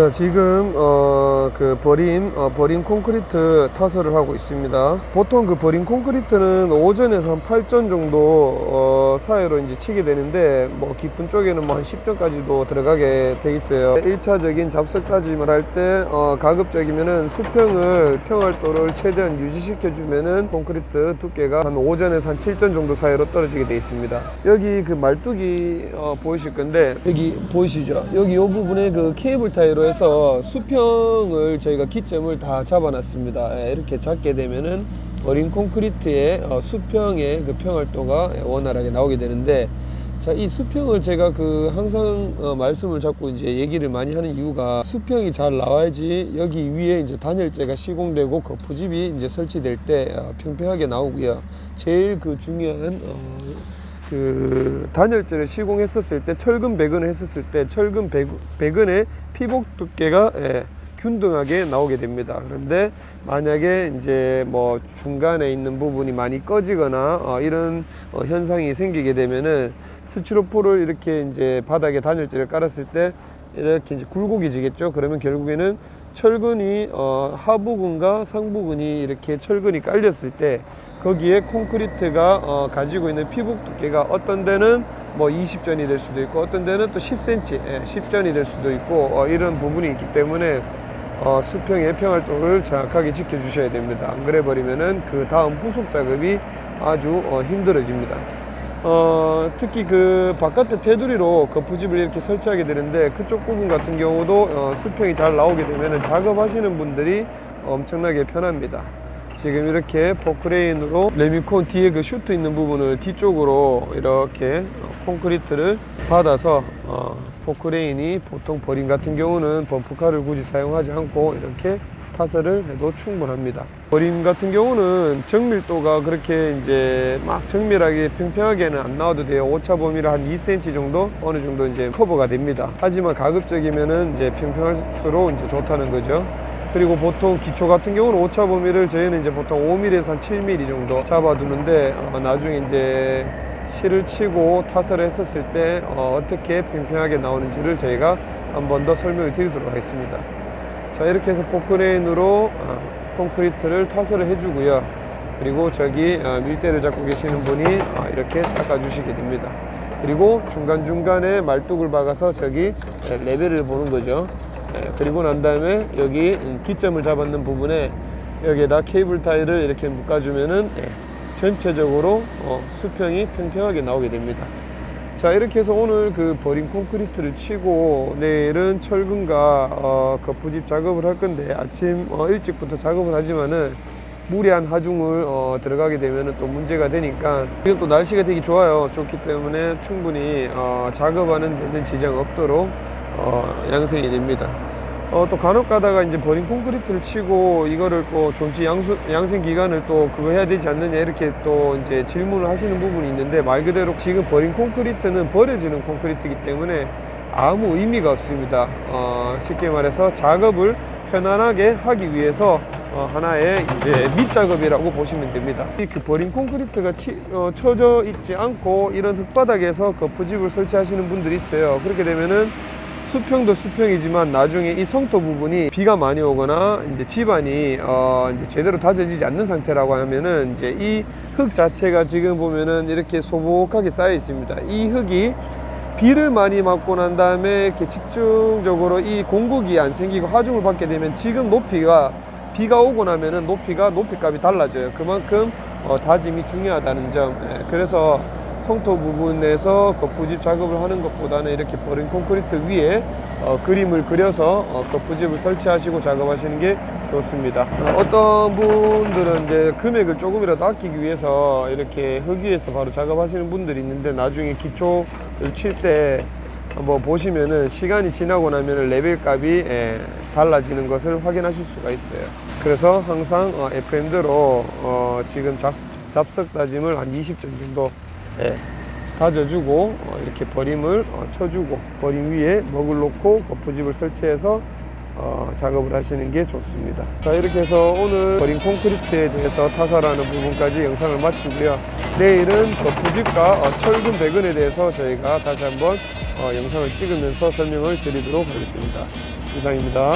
자 지금 어, 그 버림 어, 버림 콘크리트 타설을 하고 있습니다. 보통 그 버림 콘크리트는 오전에서 한 8전 정도 어, 사이로 이제 치게 되는데 뭐 깊은 쪽에는 뭐 한 10전까지도 들어가게 돼 있어요. 1차적인 잡석 다짐을 할때 어, 가급적이면은 수평을 평활도를 최대한 유지시켜 주면은 콘크리트 두께가 한 오전에서 한 7전 정도 사이로 떨어지게 돼 있습니다. 여기 그 말뚝이 어, 보이실 건데 여기 보이시죠? 여기 이 부분에 그 케이블 타이로 해서 수평을 저희가 기점을 다 잡아놨습니다. 예, 이렇게 잡게 되면은 어린 콘크리트의 어, 수평의 그 평활도가 원활하게 나오게 되는데 자, 이 수평을 제가 그 항상 어, 말씀을 자꾸 이제 얘기를 많이 하는 이유가 수평이 잘 나와야지 여기 위에 이제 단열재가 시공되고 거푸집이 이제 설치될 때 어, 평평하게 나오고요. 제일 그 중요한 어, 그 단열재를 시공했었을 때 철근 배근을 했었을 때 철근 배, 배근의 피복 두께가 예, 균등하게 나오게 됩니다. 그런데 만약에 이제 뭐 중간에 있는 부분이 많이 꺼지거나 어, 이런 어, 현상이 생기게 되면은 스티로폴을 이렇게 이제 바닥에 단열재를 깔았을 때 이렇게 이제 굴곡이지겠죠. 그러면 결국에는 철근이 어, 하부근과 상부근이 이렇게 철근이 깔렸을 때 거기에 콘크리트가 어, 가지고 있는 피복 두께가 어떤 데는 뭐 20전이 될 수도 있고 어떤 데는 또 10cm, 예, 10전이 될 수도 있고 어, 이런 부분이 있기 때문에 어, 수평의 평활도를 정확하게 지켜주셔야 됩니다. 안 그래 버리면은 그 다음 후속 작업이 아주 어, 힘들어집니다. 어, 특히 그 바깥에 테두리로 거푸집을 이렇게 설치하게 되는데 그쪽 부분 같은 경우도 어, 수평이 잘 나오게 되면 작업하시는 분들이 엄청나게 편합니다. 지금 이렇게 포크레인으로 레미콘 뒤에 그 슈트 있는 부분을 뒤쪽으로 이렇게 어, 콘크리트를 받아서 어, 포크레인이 보통 버림 같은 경우는 범프카를 굳이 사용하지 않고 이렇게 타설을 해도 충분합니다. 버림 같은 경우는 정밀도가 그렇게 이제 막 정밀하게 평평하게는 안 나와도 돼요. 오차 범위를 한 2cm 정도 어느 정도 이제 커버가 됩니다. 하지만 가급적이면은 이제 평평할수록 이제 좋다는 거죠. 그리고 보통 기초 같은 경우는 오차 범위를 저희는 이제 보통 5mm에서 한 7mm 정도 잡아두는데 어, 나중에 이제 실을 치고 타설을 했었을 때 어, 떻게 평평하게 나오는지를 저희가 한 번 더 설명을 드리도록 하겠습니다. 자 이렇게 해서 포크레인으로 어, 콘크리트를 타설을 해주고요. 그리고 저기 어, 밀대를 잡고 계시는 분이 어, 이렇게 닦아주시게 됩니다. 그리고 중간중간에 말뚝을 박아서 저기 에, 레벨을 보는 거죠. 에, 그리고 난 다음에 여기 음, 기점을 잡았는 부분에 여기에다 케이블 타일을 이렇게 묶어주면은 예, 전체적으로 어, 수평이 평평하게 나오게 됩니다. 자 이렇게 해서 오늘 그 버린 콘크리트를 치고 내일은 철근과 어, 거푸집 작업을 할 건데 아침 어, 일찍부터 작업을 하지만은 무리한 하중을 어, 들어가게 되면은 또 문제가 되니까 지금 또 날씨가 되게 좋아요 좋기 때문에 충분히 어, 작업하는 데는 지장 없도록 어, 양생이 됩니다. 어, 또 간혹 가다가 이제 버린 콘크리트를 치고 이거를 또 존치 양수, 양생 기간을 또 그거 해야 되지 않느냐 이렇게 또 이제 질문을 하시는 부분이 있는데 말 그대로 지금 버린 콘크리트는 버려지는 콘크리트이기 때문에 아무 의미가 없습니다. 어, 쉽게 말해서 작업을 편안하게 하기 위해서 어, 하나의 이제 밑작업이라고 보시면 됩니다. 이그 버린 콘크리트가 치, 어, 쳐져 있지 않고 이런 흙바닥에서 거푸집을 설치하시는 분들이 있어요. 그렇게 되면은 수평도 수평이지만 나중에 이 성토 부분이 비가 많이 오거나 이제 집안이 어 이제 제대로 다져지지 않는 상태라고 하면은 이제 이 흙 자체가 지금 보면은 이렇게 소복하게 쌓여 있습니다. 이 흙이 비를 많이 맞고 난 다음에 이렇게 집중적으로 이 공국이 안 생기고 하중을 받게 되면 지금 높이가 비가 오고 나면은 높이가 높이값이 달라져요. 그만큼 어, 다짐이 중요하다는 점. 예, 그래서 성토 부분에서 거푸집 작업을 하는 것보다는 이렇게 버린 콘크리트 위에 어, 그림을 그려서 어, 거푸집을 설치하시고 작업하시는 게 좋습니다. 어, 어떤 분들은 이제 금액을 조금이라도 아끼기 위해서 이렇게 흙 위에서 바로 작업하시는 분들이 있는데 나중에 기초를 칠때 한번 보시면은 시간이 지나고 나면은 레벨 값이 예, 달라지는 것을 확인하실 수가 있어요. 그래서 항상 어, FM대로 어, 지금 잡, 잡석 다짐을 한 20점 정도 예, 다져주고 어, 이렇게 버림을 어, 쳐주고 버림 위에 먹을 놓고 거푸집을 설치해서 어, 작업을 하시는 게 좋습니다. 자 이렇게 해서 오늘 버린 콘크리트에 대해서 타설하는 부분까지 영상을 마치고요. 내일은 거푸집과 어, 철근 배근에 대해서 저희가 다시 한번 어, 영상을 찍으면서 설명을 드리도록 하겠습니다. 이상입니다.